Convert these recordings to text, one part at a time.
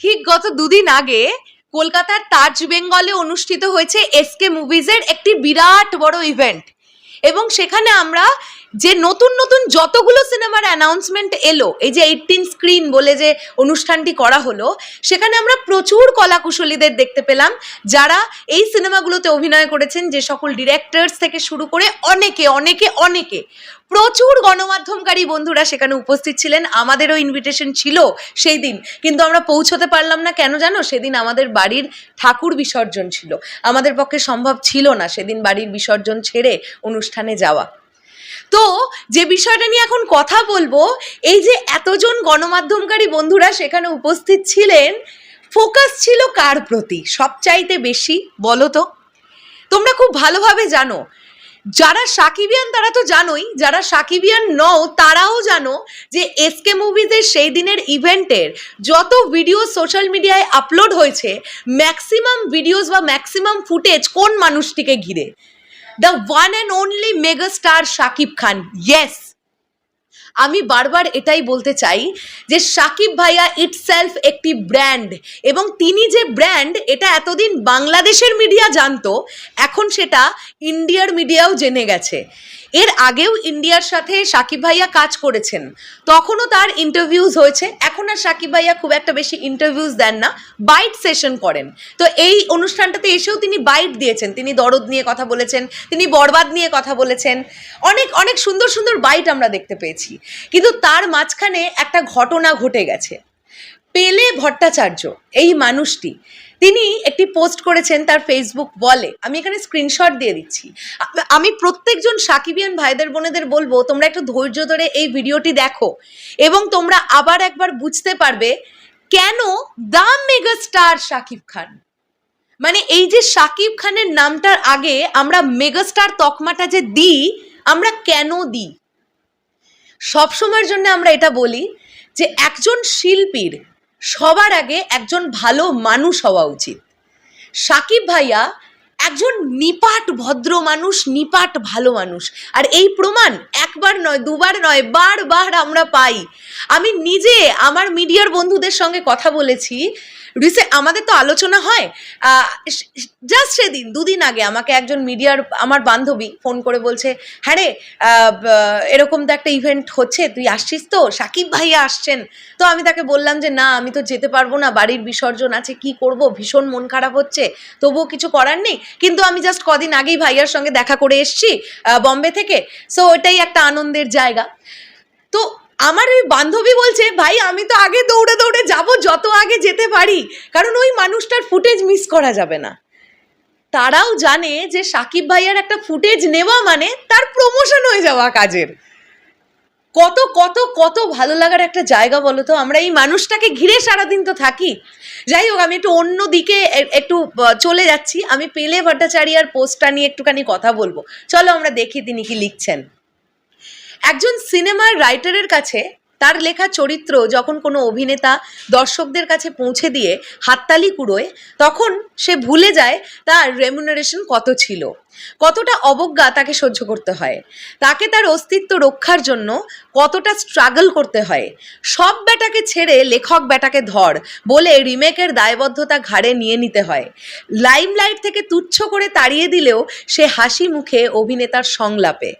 ঠিক গত দুদিন আগে কলকাতার তাজ বেঙ্গলে অনুষ্ঠিত হয়েছে এসকে মুভিজের একটি বিরাট বড় ইভেন্ট এবং সেখানে আমরা যে নতুন নতুন যতগুলো সিনেমার অ্যানাউন্সমেন্ট এলো, এই যে এইটিন স্ক্রিন বলে যে অনুষ্ঠানটি করা হলো, সেখানে আমরা প্রচুর কলাকুশলীদের দেখতে পেলাম, যারা এই সিনেমাগুলোতে অভিনয় করেছেন, যে সকল ডিরেক্টরস থেকে শুরু করে অনেকে অনেকে অনেকে। প্রচুর গণমাধ্যমকারী বন্ধুরা সেখানে উপস্থিত ছিলেন, আমাদেরও ইনভিটেশন ছিল সেই দিন, কিন্তু আমরা পৌঁছতে পারলাম না, কেন জানো? সেদিন আমাদের বাড়ির ঠাকুর বিসর্জন ছিল। আমাদের পক্ষে সম্ভব ছিল না সেদিন বাড়ির বিসর্জন ছেড়ে অনুষ্ঠানে যাওয়া। তো যে বিষয়টা নিয়ে এখন কথা বলব, এই যে এতজন গণমাধ্যমকারী বন্ধুরা সেখানে উপস্থিত ছিলেন, ফোকাস ছিল কার প্রতি? সবচাইতে বেশি, বলো তো। তোমরা খুব ভালোভাবে জানো, যারা সাকিবিয়ান তারা তো জানোই, যারা সাকিবিয়ান নও তারাও জানো যে এসকে মুভিজের সেই দিনের ইভেন্টের যত ভিডিও সোশ্যাল মিডিয়ায় আপলোড হয়েছে ম্যাক্সিমাম ভিডিওস বা ম্যাক্সিমাম ফুটেজ কোন মানুষটিকে ঘিরে? The one and only mega star Shakib Khan yes আমি বারবার এটাই বলতে চাই যে সাকিব ভাইয়া ইটসেলফ একটি ব্র্যান্ড এবং তিনি যে ব্র্যান্ড এটা এতদিন বাংলাদেশের মিডিয়া জানতো, এখন সেটা ইন্ডিয়ার মিডিয়াও জেনে গেছে। এর আগেও ইন্ডিয়ার সাথে সাকিব ভাইয়া কাজ করেছেন। তখনও তার ইন্টারভিউজ হয়েছে। এখন আর সাকিব ভাইয়া খুব একটা বেশি ইন্টারভিউজ দেন না বাইট সেশন করেন। তো এই অনুষ্ঠানটাতে এসেও তিনি বাইট দিয়েছেন। তিনি দরদ নিয়ে কথা বলেছেন, তিনি বরবাদ নিয়ে কথা বলেছেন। অনেক অনেক সুন্দর সুন্দর বাইট আমরা দেখতে পেয়েছি। কিন্তু তার মাঝখানে একটা ঘটনা ঘটে গেছে। পেলে ভট্টাচার্য, এই মানুষটি তিনি একটি পোস্ট করেছেন তার ফেসবুক বলে আমি এখানে স্ক্রিনশট দিয়ে দিচ্ছি। আমি প্রত্যেকজন সাকিবিয়ান ভাইদের বোনেদের বলব, তোমরা একটু ধৈর্য ধরে এই ভিডিওটি দেখো এবং তোমরা আবার একবার বুঝতে পারবে কেন the mega star Shakib Khan. মানে এই যে শাকিব খানের নামটার আগে আমরা মেগাস্টার তকমাটা যে দিই, আমরা কেন দিই? সবসময়ের জন্য আমরা এটা বলি যে একজন শিল্পীর সবার আগে একজন ভালো মানুষ হওয়া উচিত। সাকিব ভাইয়া একজন নিপাট ভদ্র মানুষ, নিপাট ভালো মানুষ। আর এই প্রমাণ একবার নয়, দুবার নয়, বারবার আমরা পাই। আমি নিজে আমার মিডিয়ার বন্ধুদের সঙ্গে কথা বলেছি রিসে আমাদের তো আলোচনা হয় জাস্ট সেদিন, দুদিন আগে আমাকে একজন মিডিয়ার, আমার বান্ধবী ফোন করে বলছে হ্যাঁ রে এরকম তো একটা ইভেন্ট হচ্ছে, তুই আসছিস তো? সাকিব ভাইয়া আসছেন। তো আমি তাকে বললাম যে, না, আমি তো যেতে পারব না, বাড়ির বিসর্জন আছে, কি করব? ভীষণ মন খারাপ হচ্ছে, তবুও কিছু করার নেই। কিন্তু আমি জাস্ট কদিন আগেই ভাইয়ার সঙ্গে দেখা করে এসছি বম্বে থেকে। সো ওটাই একটা আনন্দের জায়গা। তো আমার ওই বান্ধবী বলছে, ভাই, আমি তো আগে দৌড়ে দৌড়ে যাব, যত আগে যেতে পারি। কারণ ওই মানুষটার ফুটেজ মিস করা যাবে না। তারাও জানে যে সাকিব ভাইয়ার একটা ফুটেজ নেওয়া মানে তার প্রমোশন হয়ে যাওয়া কাজের। কত কত কত ভালো লাগার একটা জায়গা বলো তো? আমরা এই মানুষটাকে ঘিরে সারাদিন তো থাকি। যাই হোক, আমি একটু অন্য দিকে একটু চলে যাচ্ছি। আমি পেলে ভট্টাচার্যার পোস্টটা নিয়ে একটুখানি কথা বলব। চলো আমরা দেখি তিনি কি লিখছেন। একজন সিনেমার রাইটারের কাছে তার লেখা চরিত্র যখন কোনো অভিনেতা দর্শকদের কাছে পৌঁছে দিয়ে হাততালি কুড়োয়, তখন সে ভুলে যায় তার রেমুনারেশন কত ছিল। কতটা অবজ্ঞা তাকে সহ্য করতে হয়, তাকে তার অস্তিত্ব রক্ষার জন্য কতটা স্ট্রাগল করতে হয়, সব ব্যাটাকে ছেড়ে লেখক ব্যাটাকে ধর বলে রিমেকের দায়বদ্ধতা ঘাড়ে নিয়ে নিতে হয়। লাইমলাইট থেকে তুচ্ছ করে তাড়িয়ে দিলেও সে হাসি মুখে অভিনেতার সংলাপে।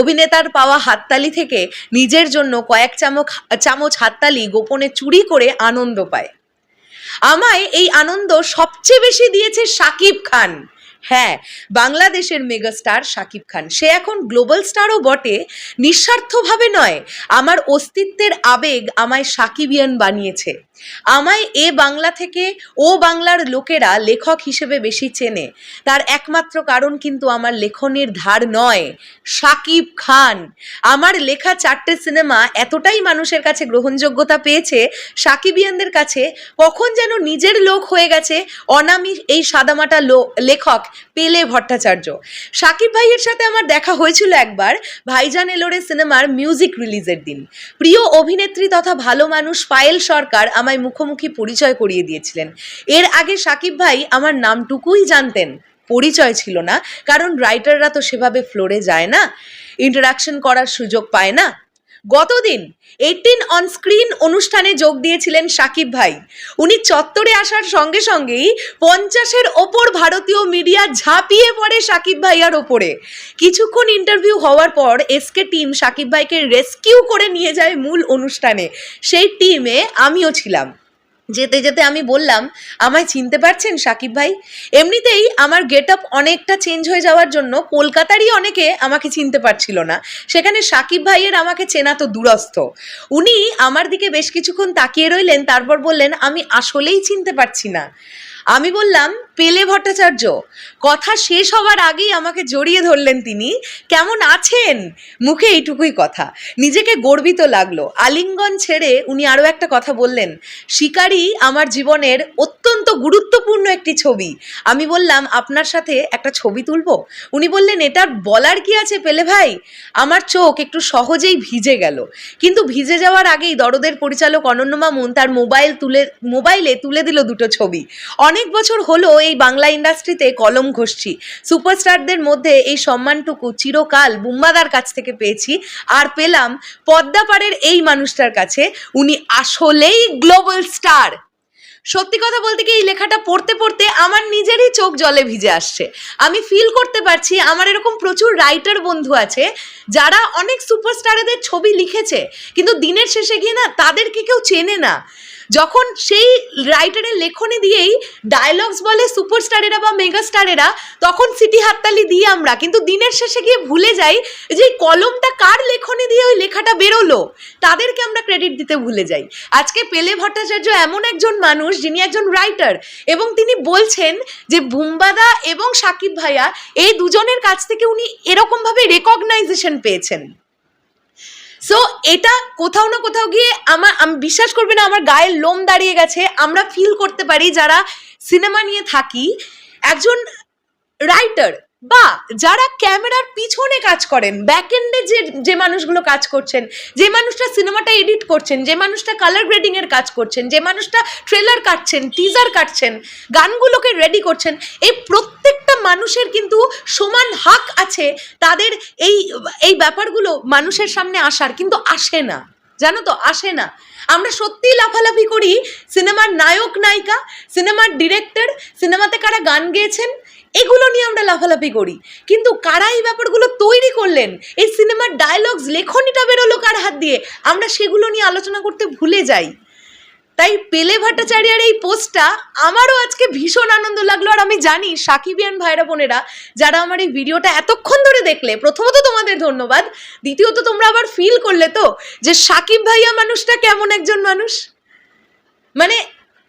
অভিনেতার পাওয়া হাততালি থেকে নিজের জন্য কয়েক চামচ চামচ হাততালি গোপনে চুরি করে আনন্দ পায়। আমায় এই আনন্দ সবচেয়ে বেশি দিয়েছে সাকিব খান। হ্যাঁ বাংলাদেশের মেগাস্টার সাকিব খান। সে এখন গ্লোবাল স্টারও বটে, নিঃস্বার্থভাবে নয়। আমার অস্তিত্বের আবেগ আমায় সাকিবিয়ান বানিয়েছে। আমায় এ বাংলা থেকে ও বাংলার লোকেরা লেখক হিসেবে বেশি চেনে। তার একমাত্র কারণ কিন্তু আমার লেখনের ধার নয়, সাকিব খান। আমার লেখা চারটে সিনেমা এতটাই মানুষের কাছে গ্রহণযোগ্যতা পেয়েছে, সাকিবিয়ানদের কাছে, কখন যেন নিজের লোক হয়ে গেছে অনামি এই সাদামাটা লেখক পেলে ভট্টাচার্য। সাকিব ভাইয়ের সাথে আমার দেখা হয়েছিল একবার ভাইজান এলোরে সিনেমার মিউজিক রিলিজের দিন। প্রিয় অভিনেত্রী তথা ভালো মানুষ পায়েল সরকার আমায় মুখোমুখি পরিচয় করিয়ে দিয়েছিলেন। এর আগে সাকিব ভাই আমার নামটুকুই জানতেন, পরিচয় ছিল না, কারণ রাইটাররা তো সেভাবে ফ্লোরে যায় না ইন্টারাকশন করার সুযোগ পায় না। গতদিন এইটিন অন স্ক্রিন অনুষ্ঠানে যোগ দিয়েছিলেন সাকিব ভাই। উনি চত্বরে আসার সঙ্গে সঙ্গেই পঞ্চাশের ওপর ভারতীয় মিডিয়া ঝাঁপিয়ে পড়ে সাকিব ভাইয়ার ওপরে। কিছুক্ষণ ইন্টারভিউ হওয়ার পর এসকে টিম সাকিব ভাইকে রেস্কিউ করে নিয়ে যায় মূল অনুষ্ঠানে। সেই টিমে আমিও ছিলাম। যেতে যেতে আমি বললাম, আমায় চিনতে পারছেন সাকিব ভাই? এমনিতেই আমার গেট আপ অনেকটা চেঞ্জ হয়ে যাওয়ার জন্য কলকাতারই অনেকে আমাকে চিনতে পারছিল না। সেখানে সাকিব ভাইয়ের আমাকে চেনা তো দূরস্থ। উনি আমার দিকে বেশ কিছুক্ষণ তাকিয়ে রইলেন, তারপর বললেন, আমি আসলেই চিনতে পারছি না। আমি বললাম, পেলে ভট্টাচার্য, কথা শেষ হওয়ার আগেই আমাকে জড়িয়ে ধরলেন তিনি। কেমন আছেন? মুখে এইটুকুই কথা। নিজেকে গর্বিত লাগল। আলিঙ্গন ছেড়ে উনি আরও একটা কথা বললেন, শিকারি আমার জীবনের অত্যন্ত গুরুত্বপূর্ণ একটি ছবি। আমি বললাম, আপনার সাথে একটা ছবি তুলবো? উনি বললেন, এটার বলার কি আছে পেলে ভাই? আমার চোখ একটু সহজেই ভিজে গেল। কিন্তু ভিজে যাওয়ার আগেই দরদের পরিচালক অনন্য মামুন তার মোবাইল তুলে, মোবাইলে তুলে দিল দুটো ছবি। অনেক বছর হলো এই বাংলা ইন্ডাস্ট্রিতে কলম ঘষছি। সুপারস্টারদের মধ্যে এই সম্মানটুকু চিরকাল বুম্বাদার কাছ থেকে পেয়েছি। আর পেলাম পদ্মাপাড়ের এই মানুষটার কাছে। উনি আসলেই গ্লোবাল স্টার। সত্যি কথা বলতে কি এই লেখাটা পড়তে পড়তে আমার নিজেরই চোখ জলে ভিজে আসছে। আমি ফিল করতে পারছি আমার এরকম প্রচুর রাইটার বন্ধু আছে, যারা অনেক সুপারস্টারেদের ছবি লিখেছে, কিন্তু দিনের শেষে গিয়ে না তাদেরকে কেউ চেনে না। যখন সেই রাইটারের লেখনী দিয়েই ডায়লগস বলে সুপারস্টারেরা বা মেগাস্টারেরা তখন সিটি হাততালি দিই আমরা। কিন্তু দিনের শেষে গিয়ে ভুলে যাই যে কলমটা কার লেখনী দিয়ে ওই লেখাটা বেরোলো? তাদেরকে আমরা ক্রেডিট দিতে ভুলে যাই। আজকে পেলে ভট্টাচার্য এমন একজন মানুষ যিনি একজন রাইটার এবং তিনি বলছেন যে বুম্বাদা এবং সাকিব ভাইয়া এই দুজনের কাছ থেকে উনি এরকমভাবে রেকগনাইজেশন পেয়েছেন। সো এটা কোথাও না কোথাও গিয়ে আমার, আমি বিশ্বাস করবে না, আমার গায়ের লোম দাঁড়িয়ে গেছে। আমরা ফিল করতে পারি যারা সিনেমা নিয়ে থাকি, একজন রাইটার বা যারা ক্যামেরার পিছনে কাজ করেন ব্যাক এন্ডে যে যে মানুষগুলো কাজ করছেন, যে মানুষটা সিনেমাটা এডিট করছেন, যে মানুষটা কালার গ্রেডিং এর কাজ করছেন, যে মানুষটা ট্রেলার কাটছেন টিজার কাটছেন, গানগুলোকে রেডি করছেন, এই প্রত্যেকটা মানুষের কিন্তু সমান হাক আছে। তাদের এই এই ব্যাপারগুলো মানুষের সামনে আসার কিন্তু আসে না। জানো তো, আসে না। আমরা সত্যিই লাফালাফি করি সিনেমার নায়ক, নায়িকা, সিনেমার ডিরেক্টর, সিনেমাতে কারা গান গেয়েছেন, এগুলো নিয়ে আমরা লাফালাফি করি। কিন্তু কারা এই ব্যাপারগুলো তৈরি করলেন, এই সিনেমার ডায়লগস লেখনীটা বেরোলো কার হাত দিয়ে, আমরা সেগুলো নিয়ে আলোচনা করতে ভুলে যাই। তাই পেলে ভট্টাচার্যের এই পোস্টটা আমারও আজকে ভীষণ আনন্দ লাগল। আর আমি জানি সাকিবিয়ান ভাইরা বোনেরা, যারা আমার এই ভিডিওটা এতক্ষণ ধরে দেখলে, প্রথমত তোমাদের ধন্যবাদ, দ্বিতীয়ত তোমরা আবার ফিল করলে তো যে সাকিব ভাইয়া মানুষটা কেমন একজন মানুষ? মানে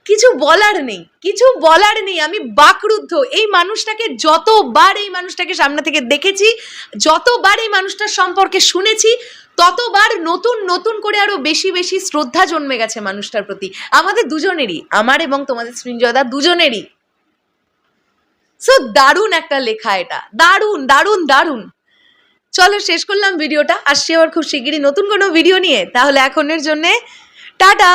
কিছু বলার নেই, কিছু বলার নেই। আমি বাকরুদ্ধ। এই মানুষটাকে যতবার এই মানুষটাকে সামনে থেকে দেখেছি, যতবার এই মানুষটার সম্পর্কে শুনেছি ততবার নতুন নতুন করে আরও বেশি বেশি শ্রদ্ধা জন্মে গেছে মানুষটার প্রতি। আমাদের দুজনেরই, আমার এবং তোমাদের সৃঞ্জয়দা দুজনেরই। সো দারুণ একটা লেখা এটা। দারুণ দারুণ দারুণ। চলো, শেষ করলাম ভিডিওটা। আসছি আবার খুব শিগগিরই নতুন কোনো ভিডিও নিয়ে। তাহলে এখনের জন্যে টাটা!